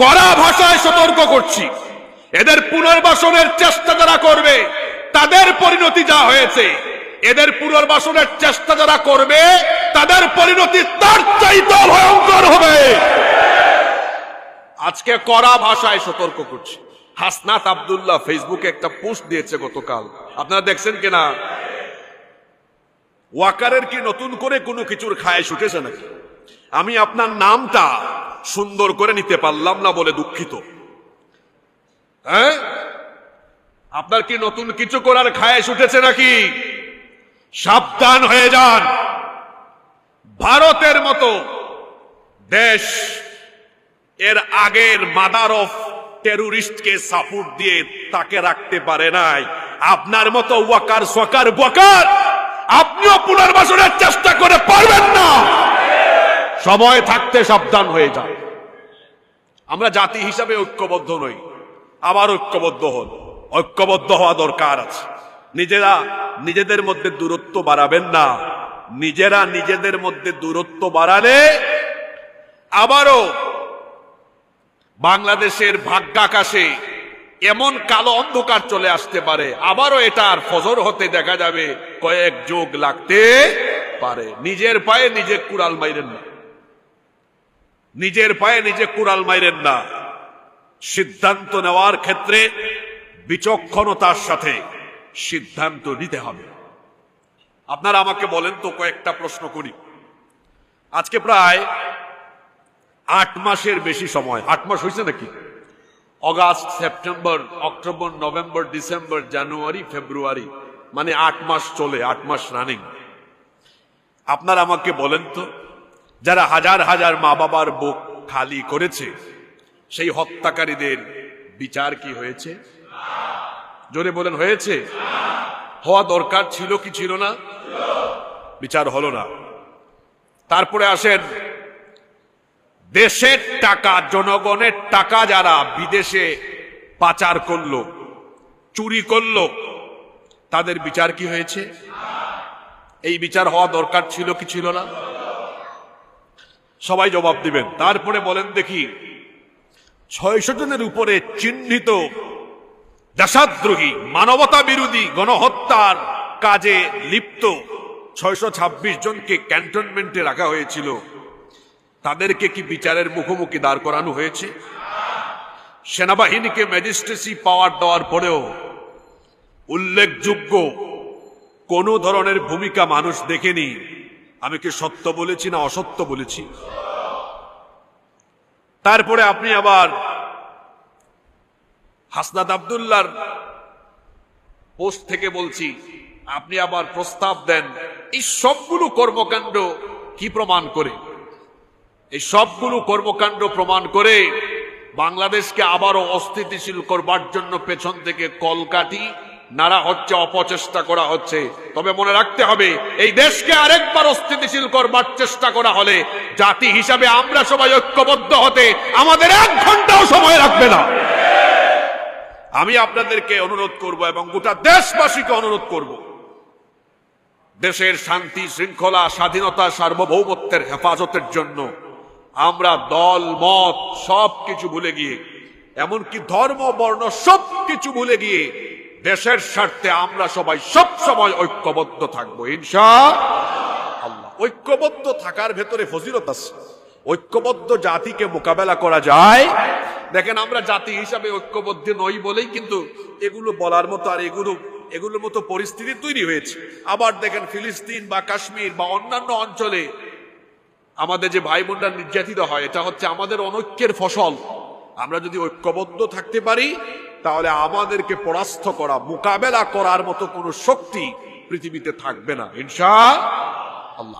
কড়া ভাষায় সতর্ক করছি। এদের পুনর্বাসনের চেষ্টা যারা করবে, তাদের পরিণতি যা হয়েছে, এদের পুনর্বাসনের চেষ্টা যারা করবে, তাদের পরিণতি তার চাইতে ভয়ঙ্কর হবে। আজকে কড়া ভাষায় সতর্ক করছি। হাসনাত আব্দুল্লাহ ফেসবুকে একটা পোস্ট দিয়েছে গতকাল। আপনারা দেখছেন কিনা? ওয়াকারের কি নতুন করে কোনো কিছুর খায় উঠেছে নাকি? আমি আপনার নামটা সুন্দর করে নিতে পারলাম না বলে দুঃখিত। হ্যাঁ? আপনার কি নতুন কিছু করার খায়েশ উঠেছে নাকি? সাবধান হয়ে যান। ভারতের মতো দেশ এর আগের মাদার অফ টেরোরিস্টকে সাপোর্ট দিয়ে তাকে রাখতে পারে নাই। আপনার মতো ওয়াকার, সোয়াকার বকার আপনিও পুনর্বাসনের চেষ্টা করে পারবেন না। সময় থাকতে সাবধান হয়ে যান। আমরা জাতি হিসাবে ঐক্যবদ্ধ নই, আবার ঐক্যবদ্ধ হন। ঐক্যবদ্ধ হওয়া দরকার আছে। নিজেরা নিজেদের মধ্যে দূরত্ব বাড়াবেন না। নিজেরা নিজেদের মধ্যে দূরত্ব বাড়ালে আবারও বাংলাদেশের ভাগ্যাকাশে এমন কালো অন্ধকার চলে আসতে পারে। আবারও এটার ফজর হতে দেখা যাবে। কয়েক যোগ লাগতে পারে। নিজের পায়ে নিজে কুড়াল মাইরেন না। নিজের পায়ে নিজে কুড়াল মাইরেন না। সিদ্ধান্ত নেওয়ার ক্ষেত্রে বিচক্ষণতার সাথে সিদ্ধান্ত নিতে হবে। আপনারা আমাকে বলেন তো কয়েকটা প্রশ্ন করি। আজকে প্রায় আট মাসের বেশি সময়, আট মাস হয়েছে নাকি? August, September, October, November, December, January, February মানে আট মাস চলে, আট মাস রানিং। আপনারা আমাকে বলেন তো যারা হাজার হাজার মা বাবার বুক খালি করেছে, সেই হত্যাকারীদের বিচার কি হয়েছে? জোরে বলেন, হয়েছে। হওয়া দরকার ছিল কি ছিল না? বিচার হলো না। তারপরে আসেন, দেশের টাকা, জনগণের টাকা যারা বিদেশে পাচার করল, চুরি করল, তাদের বিচার কি হয়েছে? এই বিচার হওয়া দরকার ছিল কি ছিল না? সবাই জবাব দিবেন। তারপরে বলেন দেখি, ছয়শো জনের উপরে চিহ্নিত দেশাদ্রোহী, মানবতা বিরোধী গণহত্যার কাজে লিপ্ত ছয়শো ছাব্বিশ জনকে ক্যান্টনমেন্টে রাখা হয়েছিল। তাদেরকে কি বিচারের মুখোমুখি দাঁড় করানো হয়েছে? সেনাবাহিনীকে ম্যাজিস্ট্রেসি পাওয়ার দেওয়ার পরেও উল্লেখযোগ্য কোনো ধরনের ভূমিকা মানুষ দেখেনি। আমি কি সত্য বলেছি না অসত্য বলেছি? তারপরে আপনি আবার হাসনাদ আবদুল্লার পোস্ট থেকে বলছি, আপনি আবার প্রস্তাব দেন, এই সবগুলো কর্মকাণ্ড কি প্রমাণ করে? এই সবগুলো কর্মকাণ্ড প্রমাণ করে বাংলাদেশকে আবারও অস্থিতিশীল করবার জন্য পেছন থেকে কলকাঠি নাড়া হচ্ছে, অপচেষ্টা করা হচ্ছে। তবে মনে রাখতে হবে, এই দেশকে আরেকবার অস্থিতিশীল করবার চেষ্টা করা হলে জাতি হিসাবে আমরা সবাই ঐক্যবদ্ধ হতে আমাদের এক ঘন্টাও সময় রাখবে না। আমি আপনাদেরকে অনুরোধ করব এবং গোটা দেশবাসীকে অনুরোধ করব, দেশের শান্তি, শৃঙ্খলা, স্বাধীনতা, সার্বভৌমত্বের হেফাজতের জন্য আমরা দল, মত সব কিছু ভুলে গিয়ে, এমনকি ধর্ম, বর্ণ সব কিছু ভুলে গিয়ে দেশের স্বার্থে আমরা সবাই সব সময় ঐক্যবদ্ধ থাকব, ইনশা আল্লাহ। ঐক্যবদ্ধ থাকার ভেতরে ফজিলত আছে। ঐক্যবদ্ধ জাতিকে মোকাবেলা করা যায়। দেখেন, আমরা জাতি হিসাবে ঐক্যবদ্ধ নই বলেই কিন্তু এগুলো বলার মতো আর এগুলো, এগুলোর মতো পরিস্থিতি তৈরি হয়েছে। আবার দেখেন, ফিলিস্তিন বা কাশ্মীর বা অন্যান্য অঞ্চলে আমাদের যে ভাই বোনরা নির্যাতিত হয়, এটা হচ্ছে আমাদের অনৈক্যের ফসল। আমরা যদি ঐক্যবদ্ধ থাকতে পারি তাহলে আমাদেরকে পরাস্ত করা মোকাবেলা করার মতো কোনো শক্তি পৃথিবীতে থাকবে না ইনশা আল্লাহ।